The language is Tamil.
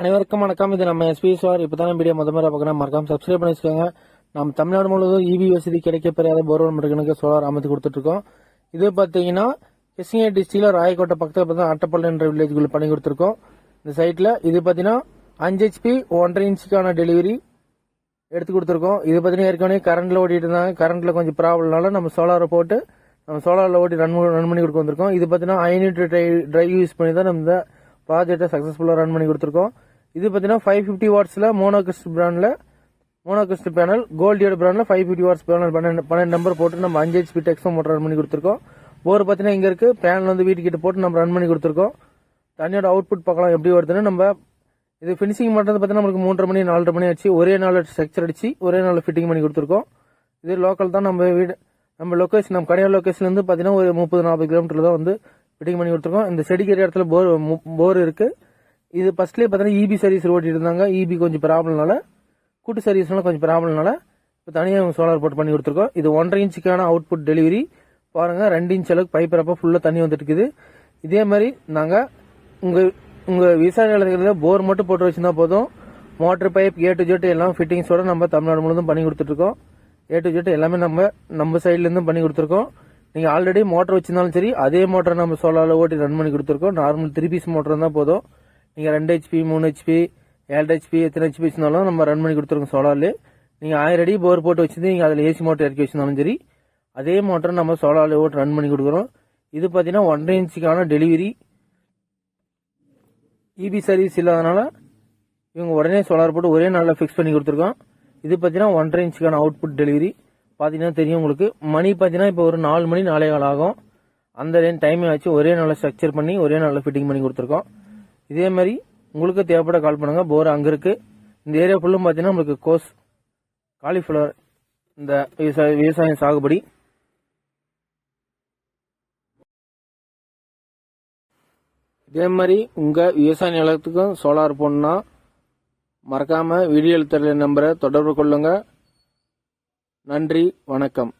அனைவருக்கும் வணக்கம். இது நம்ம எஸ்பி சார் இப்போ தான் வீடியோ முதல் முறை பார்க்கணும் மறக்காம சப்ஸ்கிரைப் பண்ணி வச்சுக்கோங்க. நம்ம தமிழ்நாடு முழுவதும் இவி வசதி கிடைக்கப்பெறாத போர்வெல் மட்டக்கணக்கு சோலார் அமைத்து கொடுத்துட்ருக்கோம். இது பார்த்தீங்கன்னா கிருஷ்ணகிரி டிஸ்ட்ரிக்டில் ராயக்கோட்டை பக்கத்தில் பார்த்தா அட்டப்பள்ளி என்ற வில்லேஜ்குள்ள பண்ணி கொடுத்துருக்கோம். இந்த சைட்டில் இது பார்த்தீங்கன்னா அஞ்சு ஹெச்பி ஒன்றரை இன்ச்சுக்கான டெலிவரி எடுத்து கொடுத்துருக்கோம். இது பார்த்தீங்கன்னா ஏற்கனவே கரண்டில் ஓட்டிட்டு இருந்தாங்க. கரண்டில் கொஞ்சம் ப்ராப்ளம்னால நம்ம சோலாரை போட்டு நம்ம சோலாரில் ஓட்டி ரன் ரன் பண்ணி கொடுக்க வந்திருக்கோம். இது பார்த்தீங்கன்னா ட்ரை ட்ரைவ் யூஸ் பண்ணி தான் நம்ம ப்ராஜெக்டை சக்ஸஸ்ஃபுல்லாக ரன் பண்ணி கொடுத்துருக்கோம். இது பார்த்தீங்கன்னா ஃபைவ் ஃபிஃப்டி வாட்ஸில் மோனோகிஸ்ட் பிராண்டில் மோனோகிஸ்ட் பேனல் கோல்டியோட பிராண்டில் ஃபைவ் ஃபிஃப்டி வாட்ஸ் பேனல் பன்னெண்டு பன்னெண்டு நம்பர் போட்டு நம்ம அஞ்சு ஹெச்பி டெக்ஸும் மோட்டர் ரன் பண்ணி கொடுத்துருக்கோம். போர் பார்த்தீங்கன்னா இங்கே இருக்குது பேனல் வந்து வீட்டுக்கிட்ட போட்டு நம்ம ரன் பண்ணி கொடுத்துருக்கோம். தண்ணியோட அவுட்புட் பார்க்கலாம் எப்படி வருதுன்னு நம்ம இது ஃபினிஷிங் பண்ணுறது பார்த்தீங்கன்னா நம்மளுக்கு மூன்றரை மணி நாலரை மணி ஆச்சு. ஒரே நாள் ஸ்ட்ரக்சர் அடிச்சு ஒரே நாள் ஃபிட்டிங் பண்ணி கொடுத்துருக்கோம். இது லோக்கல் தான் நம்ம வீடு நம்ம லொக்கேஷன் நம்ம கடையார் லொக்கேஷன்லேருந்து பார்த்தீங்கன்னா ஒரு முப்பது நாற்பது கிலோமீட்டர் தான் வந்து ஃபிட்டிங் பண்ணி கொடுத்துருக்கோம். இந்த செடிக்கிற இடத்துல போர் போர் இருக்கு. இது ஃபர்ஸ்ட்லேயே பார்த்தீங்கன்னா இபி சர்வீஸ் ஓட்டிட்டு இருந்தாங்க. இபி கொஞ்சம் ப்ராப்ளம்னால கூட்டு சர்வீஸ்னால கொஞ்சம் ப்ராப்ளம்னால இப்போ தனியாக சோலார் போட்டு பண்ணி கொடுத்துருக்கோம். இது ஒன்றரை இன்ச்சுக்கான அவுட்புட் டெலிவரி பாருங்க ரெண்டு இன்ச் அளவுக்கு பைப் ஃபுல்லாக தண்ணி வந்துட்டு இருக்குது. இதே மாதிரி நாங்கள் உங்கள் உங்கள் விவசாய நிலத்தில் போர் மட்டும் போட்டு வச்சுருந்தா போதும். Motor pipe A to Z எல்லாம் ஃபிட்டிங்ஸோட நம்ம தமிழ்நாடு முழுவதும் பண்ணி கொடுத்துட்ருக்கோம் ஏ டு ஜெட் எல்லாமே நம்ம நம்ம சைட்லேருந்து பண்ணி கொடுத்துருக்கோம். நீங்கள் ஆல்ரெடி மோட்டர் வச்சிருந்தாலும் சரி அதே மோட்டரை நம்ம சோலாரில் ஓட்டி ரன் பண்ணி கொடுத்துருக்கோம். நார்மல் த்ரீ பீஸ் மோட்டர் இருந்தால் போதும். நீங்கள் ரெண்டு ஹெச்பி மூணு ஹெச்பி ஏழு ஹெச்பி எத்தனை ஹெச்பி வச்சிருந்தாலும் நம்ம ரன் பண்ணி கொடுத்துருக்கோம் சோலாரில் நீங்கள் ஆயிரம் அடி போர் போட்டு வச்சிருந்து நீங்கள் அதில் ஏசி மோட்டர் இறக்கி வச்சிருந்தாலும் சரி அதே மோட்டரை நம்ம சோலாரில் ஓட்டி ரன் பண்ணி கொடுக்குறோம். இது பார்த்தீங்கன்னா ஒன்றரை இன்ச்சுக்கான டெலிவரி இபி சர்வீஸ் இல்லாதனால இவங்க உடனே சோலார் போட்டு ஒரே நாளில் ஃபிக்ஸ் பண்ணி கொடுத்துருக்கோம் இது பார்த்தீங்கன்னா ஒன்றரை இன்ச்சுக்கான அவுட்புட் டெலிவரி பார்த்தீங்கன்னா தெரியும் உங்களுக்கு. மணி பார்த்தீங்கன்னா இப்போ ஒரு நாலு மணி நாலே கால் ஆகும். அந்த டைம் ஆச்சு. ஒரே நாளில் ஸ்ட்ரக்சர் பண்ணி ஒரே நாளில் ஃபிட்டிங் பண்ணி கொடுத்துருக்கோம். இதே மாதிரி உங்களுக்கு தேவைப்பட கால் பண்ணுங்கள் போர் அங்கே இருக்குது இந்த ஏரியா ஃபுல்லும் பார்த்தீங்கன்னா உங்களுக்கு கோஸ் காலிஃப்ளவர் இந்த விவசாய விவசாயம் சாகுபடி. இதே மாதிரி உங்கள் விவசாய நிலத்துக்கும் சோலார் போடணும்னா மறக்காமல் வீடியோ எழுத்துற நம்பரை தொடர்பு கொள்ளுங்கள் நன்றி வணக்கம்.